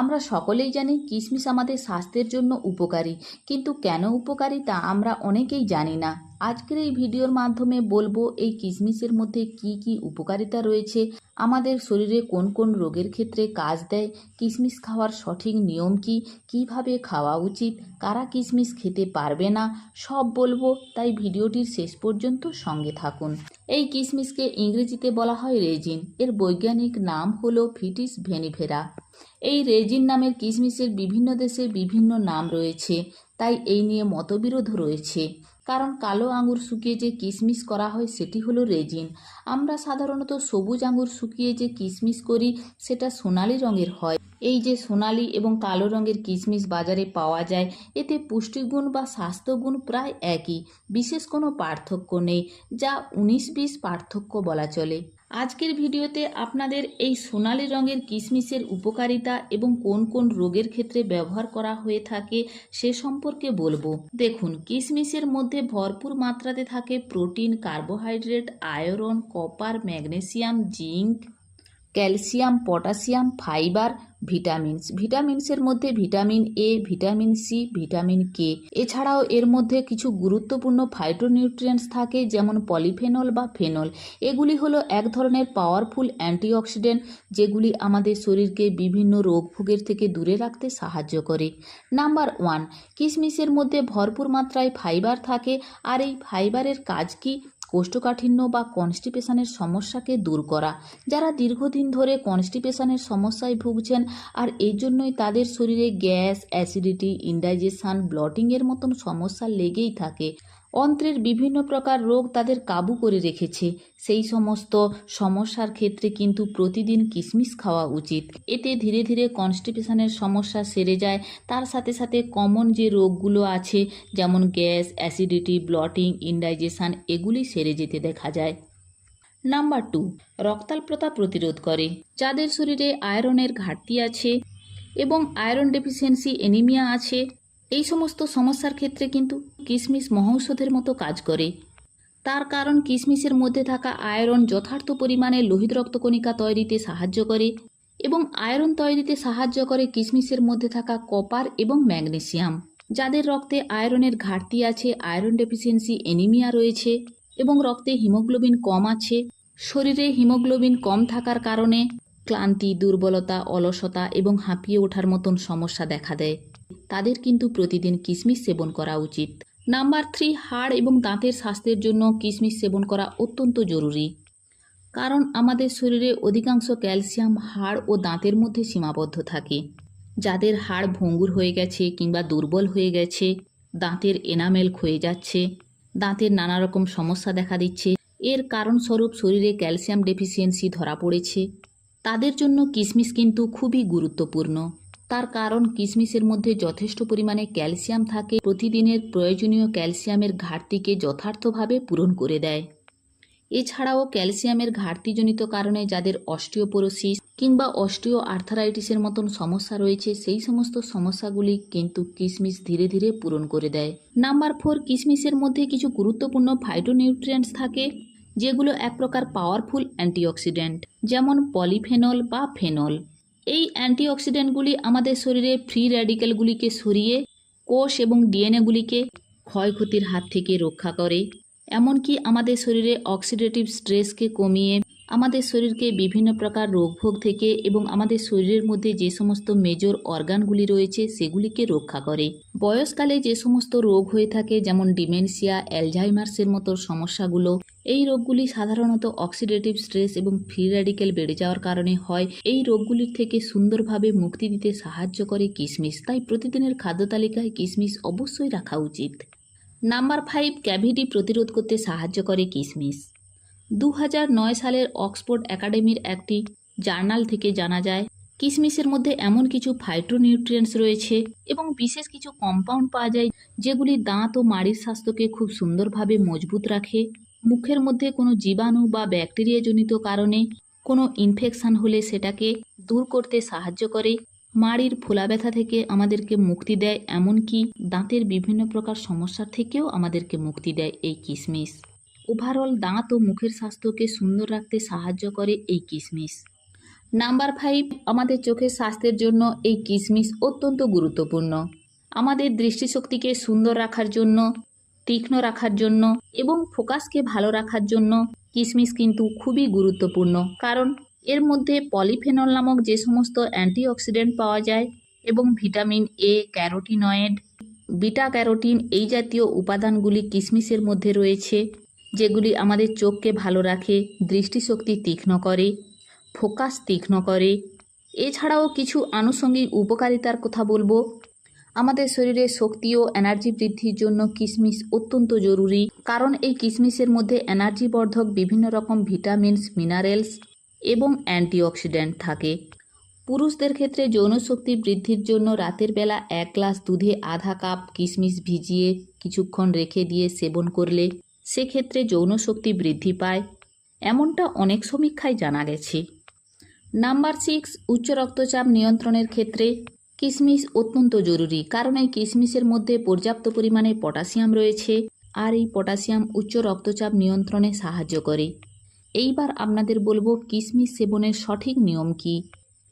আমরা সকলেই জানি কিশমিশ আমাদের স্বাস্থ্যের জন্য উপকারী। কিন্তু কেন উপকারী তা আমরা অনেকেই জানি না। আজকের এই ভিডিওর মাধ্যমে বলব, এই কিশমিশের মধ্যে কি কি উপকারিতা রয়েছে? আমাদের শরীরে কোন কোন রোগের ক্ষেত্রে কাজ দেয়? কিশমিশ খাওয়ার সঠিক নিয়ম কি? কীভাবে খাওয়া উচিত? কারা কিশমিশ খেতে পারবে না? সব বলব, তাই ভিডিওটির শেষ পর্যন্ত সঙ্গে থাকুন। এই কিশমিশকে ইংরেজিতে বলা হয় রেজিন। এর বৈজ্ঞানিক নাম হলো ফিটিস ভেনিভেরা। এই রেজিন নামের কিশমিশের বিভিন্ন দেশে বিভিন্ন নাম রয়েছে, তাই এই নিয়ে মতবিরোধ রয়েছে। কারণ কালো আঙুর শুকিয়ে যে কিশমিশ করা হয় সেটি হলো রেজিন। আমরা সাধারণত সবুজ আঙুর শুকিয়ে যে কিশমিশ করি, সেটা সোনালি রঙের হয়। এই যে সোনালি এবং কালো রঙের কিশমিশ বাজারে পাওয়া যায়, এতে পুষ্টিগুণ বা স্বাস্থ্যগুণ প্রায় একই। বিশেষ কোনো পার্থক্য নেই, যা উনিশ বিশ পার্থক্য বলা চলে। আজকের ভিডিওতে আপনাদের এই সোনালি রঙের কিশমিশের উপকারিতা এবং কোন কোন রোগের ক্ষেত্রে ব্যবহার করা হয়ে থাকে সে সম্পর্কে বলব। দেখুন কিশমিশের মধ্যে ভরপুর মাত্রাতে থাকে protein, carbohydrate, iron, copper, magnesium, zinc calcium potassium fibre, vitamins. ভিটামিনসের মধ্যে vitamin A vitamin C vitamin K এছাড়াও এর মধ্যে কিছু গুরুত্বপূর্ণ ফাইটোনিউট্রিয়েন্টস থাকে, যেমন পলিফেনল বা ফেনল এগুলি হলো এক ধরনের পাওয়ারফুল অ্যান্টিঅক্সিডেন্ট যেগুলি আমাদের শরীরকে বিভিন্ন রোগ ভোগের থেকে দূরে রাখতে সাহায্য করে। নাম্বার ওয়ান কিশমিশের মধ্যে ভরপুর মাত্রায় ফাইবার থাকে। আর এই ফাইবারের কাজ কি? কোষ্ঠকাঠিন্য বা কনস্টিপেশনের সমস্যাকে দূর করা। যারা দীর্ঘদিন ধরে কনস্টিপেশনের সমস্যায় ভুগছেন আর এই জন্যই তাদের শরীরে গ্যাস, অ্যাসিডিটি, ইনডাইজেশন, ব্লটিংয়ের মতন সমস্যা লেগেই থাকে। অন্ত্রের বিভিন্ন প্রকার রোগ তাদের কাবু করে রেখেছে। সেই সমস্ত সমস্যার ক্ষেত্রে কিন্তু প্রতিদিন কিশমিশ খাওয়া উচিত। এতে ধীরে ধীরে কনস্টিপেশনের সমস্যা সেরে যায়। তার সাথে সাথে কমন যে রোগগুলো আছে, যেমন গ্যাস, অ্যাসিডিটি, ব্লটিং, ইনডাইজেশন, এগুলি সেরে যেতে দেখা যায়। নাম্বার টু, রক্তাল্পতা প্রতিরোধ করে। যাদের শরীরে আয়রনের ঘাটতি আছে এবং আয়রন ডেফিসিয়েন্সি এনিমিয়া আছে এই সমস্ত সমস্যার ক্ষেত্রে কিন্তু কিশমিশ মহৌষধের মতো কাজ করে। তার কারণ কিশমিশের মধ্যে থাকা আয়রন যথার্থ পরিমাণে লোহিত রক্তকণিকা তৈরিতে সাহায্য করে এবং আয়রন তৈরিতে সাহায্য করে কিশমিশের মধ্যে থাকা কপার এবং ম্যাগনেসিয়াম। যাদের রক্তে আয়রনের ঘাটতি আছে, আয়রন ডেফিসিয়েন্সি এনিমিয়া রয়েছে এবং রক্তে হিমোগ্লোবিন কম আছে, শরীরে হিমোগ্লোবিন কম থাকার কারণে ক্লান্তি, দুর্বলতা, অলসতা এবং হাঁপিয়ে ওঠার মতন সমস্যা দেখা দেয়। তাদের কিন্তু প্রতিদিন কিশমিশ সেবন করা উচিত। নাম্বার থ্রি, হাড় এবং দাঁতের স্বাস্থ্যের জন্য কিশমিশ সেবন করা অত্যন্ত জরুরি। কারণ আমাদের শরীরে অধিকাংশ ক্যালসিয়াম হাড় ও দাঁতের মধ্যে সীমাবদ্ধ থাকে। যাদের হাড় ভঙ্গুর হয়ে গেছে কিংবা দুর্বল হয়ে গেছে, দাঁতের এনামেল ক্ষয়ে যাচ্ছে, দাঁতের নানা রকম সমস্যা দেখা দিচ্ছে, এর কারণস্বরূপ শরীরে ক্যালসিয়াম ডেফিসিয়েন্সি ধরা পড়েছে। তাদের জন্য কিশমিশ কিন্তু খুবই গুরুত্বপূর্ণ। তার কারণ কিশমিশের মধ্যে যথেষ্ট পরিমাণে ক্যালসিয়াম থাকে। প্রতিদিনের প্রয়োজনীয় ক্যালসিয়ামের ঘাটতিকে যথার্থভাবে পূরণ করে দেয়। এছাড়াও ক্যালসিয়ামের ঘাটতিজনিত কারণে যাদের অস্টিওপোরোসিস কিংবা অস্টিও আর্থারাইটিসের মতন সমস্যা রয়েছে, সেই সমস্ত সমস্যাগুলি কিন্তু কিশমিশ ধীরে ধীরে পূরণ করে দেয়। নাম্বার ফোর কিশমিশের মধ্যে কিছু গুরুত্বপূর্ণ ফাইটোনিউট্রিয়েন্টস থাকে, যেগুলো এক প্রকার পাওয়ারফুল অ্যান্টিঅক্সিডেন্ট যেমন পলিফেনল বা ফেনল এই অ্যান্টিঅক্সিডেন্টগুলি আমাদের শরীরে ফ্রি র্যাডিক্যালগুলিকে সরিয়ে কোষ এবং ডিএনএগুলিকে ক্ষয়ক্ষতির হাত থেকে রক্ষা করে। এমনকি আমাদের শরীরে অক্সিডেটিভ স্ট্রেসকে কমিয়ে আমাদের শরীরকে বিভিন্ন প্রকার রোগভোগ থেকে এবং আমাদের শরীরের মধ্যে যে সমস্ত মেজর অর্গানগুলি রয়েছে সেগুলিকে রক্ষা করে। বয়সকালে যে সমস্ত রোগ হয়ে থাকে, যেমন ডিমেনশিয়া অ্যালঝাইমার্সের মতো সমস্যাগুলো এই রোগগুলি সাধারণত অক্সিডেটিভ স্ট্রেস এবং ফ্রি র্যাডিক্যাল বেড়ে যাওয়ার কারণে হয়। এই রোগগুলির থেকে সুন্দরভাবে মুক্তি দিতে সাহায্য করে কিশমিশ তাই প্রতিদিনের খাদ্য তালিকায় কিশমিশ অবশ্যই রাখা উচিত। নাম্বার ফাইভ ক্যাভিটি প্রতিরোধ করতে সাহায্য করে কিশমিশ দু সালের অক্সফোর্ড একাডেমির একটি জার্নাল থেকে জানা যায় কিশমিশের মধ্যে এমন কিছু ফাইটোনিউট্রিয়েন্টস রয়েছে এবং বিশেষ কিছু কম্পাউন্ড পাওয়া যায়, যেগুলি দাঁত ও মাড়ির স্বাস্থ্যকে খুব সুন্দরভাবে মজবুত রাখে। মুখের মধ্যে কোনো জীবাণু বা ব্যাকটেরিয়াজনিত কারণে কোনো ইনফেকশান হলে সেটাকে দূর করতে সাহায্য করে। মাড়ির ফোলা ব্যথা থেকে আমাদেরকে মুক্তি দেয়, এমনকি দাঁতের বিভিন্ন প্রকার সমস্যার থেকেও আমাদেরকে মুক্তি দেয় এই কিশমিশ ওভারঅল দাঁত ও মুখের স্বাস্থ্যকে সুন্দর রাখতে সাহায্য করে এই কিশমিশ নাম্বার ফাইভ, আমাদের চোখের স্বাস্থ্যের জন্য এই কিশমিশ অত্যন্ত গুরুত্বপূর্ণ। আমাদের দৃষ্টিশক্তিকে সুন্দর রাখার জন্য তীক্ষ্ণ রাখার জন্য এবং ফোকাসকে ভালো রাখার জন্য কিশমিশ কিন্তু খুবই গুরুত্বপূর্ণ। কারণ এর মধ্যে পলিফেনল নামক যে সমস্ত অ্যান্টিঅক্সিডেন্ট পাওয়া যায় এবং vitamin A, carotenoid, beta carotene এই জাতীয় উপাদানগুলি কিশমিশের মধ্যে রয়েছে, যেগুলি আমাদের চোখকে ভালো রাখে, দৃষ্টিশক্তি তীক্ষ্ণ করে, ফোকাস তীক্ষ্ণ করে। এছাড়াও কিছু আনুষঙ্গিক উপকারিতার কথা বলব। আমাদের শরীরে শক্তি ও এনার্জি বৃদ্ধির জন্য কিশমিশ অত্যন্ত জরুরি, কারণ এই কিশমিশের মধ্যে এনার্জি বর্ধক বিভিন্ন রকম ভিটামিনস মিনারেলস এবং অ্যান্টিঅক্সিডেন্ট থাকে। পুরুষদের ক্ষেত্রে যৌনশক্তি বৃদ্ধির জন্য রাতের বেলা এক গ্লাস দুধে আধা কাপ কিশমিশ ভিজিয়ে কিছুক্ষণ রেখে দিয়ে সেবন করলে সেক্ষেত্রে যৌনশক্তি বৃদ্ধি পায়, এমনটা অনেক সমীক্ষায় জানা গেছে। নাম্বার সিক্স উচ্চ রক্তচাপ নিয়ন্ত্রণের ক্ষেত্রে কিশমিশ অত্যন্ত জরুরি, কারণ এই কিশমিশের মধ্যে পর্যাপ্ত পরিমাণে পটাশিয়াম রয়েছে আর এই পটাশিয়াম উচ্চ রক্তচাপ নিয়ন্ত্রণে সাহায্য করে। এইবার আপনাদের বলব কিশমিশ সেবনের সঠিক নিয়ম কি?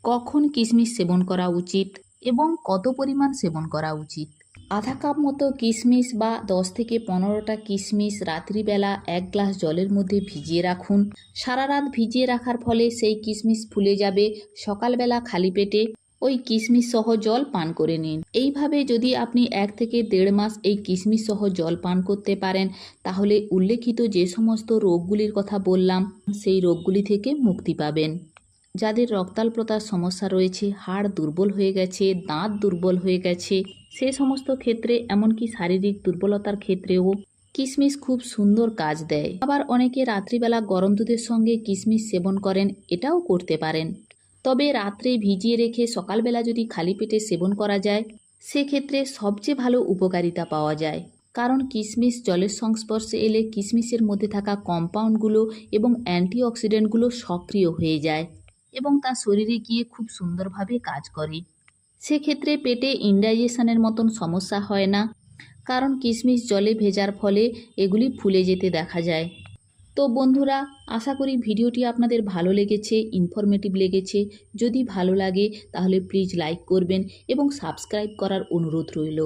কখন কিশমিশ সেবন করা উচিত এবং কত পরিমাণ সেবন করা উচিত? আধা কাপ মতো কিশমিশ বা দশ থেকে পনেরোটা কিশমিশ রাত্রিবেলা এক গ্লাস জলের মধ্যে ভিজিয়ে রাখুন। সারা রাত ভিজিয়ে রাখার ফলে সেই কিশমিশ ফুলে যাবে, সকালবেলা খালি পেটে ওই কিশমিশ সহ জল পান করে নিন। এইভাবে যদি আপনি এক থেকে দেড় মাস এই কিশমিশ সহ জল পান করতে পারেন, তাহলে উল্লেখিত যে সমস্ত রোগগুলির কথা বললাম, সেই রোগগুলি থেকে মুক্তি পাবেন। যাদের রক্তাল্পতার সমস্যা রয়েছে, হাড় দুর্বল হয়ে গেছে, দাঁত দুর্বল হয়ে গেছে, সে সমস্ত ক্ষেত্রে, এমনকি শারীরিক দুর্বলতার ক্ষেত্রেও কিশমিশ খুব সুন্দর কাজ দেয়। আবার অনেকে রাত্রিবেলা গরম দুধের সঙ্গে কিশমিশ সেবন করেন, এটাও করতে পারেন। তবে রাত্রে ভিজিয়ে রেখে সকালবেলা যদি খালি পেটে সেবন করা যায়, সেক্ষেত্রে সবচেয়ে ভালো উপকারিতা পাওয়া যায়। কারণ কিশমিশ জলের সংস্পর্শে এলে কিশমিশের মধ্যে থাকা কম্পাউন্ডগুলো এবং অ্যান্টিঅক্সিডেন্টগুলো সক্রিয় হয়ে যায় এবং তা শরীরে গিয়ে খুব সুন্দরভাবে কাজ করে। সেক্ষেত্রে পেটে ইনডাইজেশনের মতন সমস্যা হয় না, কারণ কিশমিশ জলে ভেজার ফলে এগুলি ফুলে যেতে দেখা যায়। তো বন্ধুরা, আশা করি ভিডিওটি আপনাদের ভালো লেগেছে ইনফরমেটিভ লেগেছে। যদি ভালো লাগে, তাহলে প্লিজ লাইক করবেন এবং সাবস্ক্রাইব করার অনুরোধ রইল।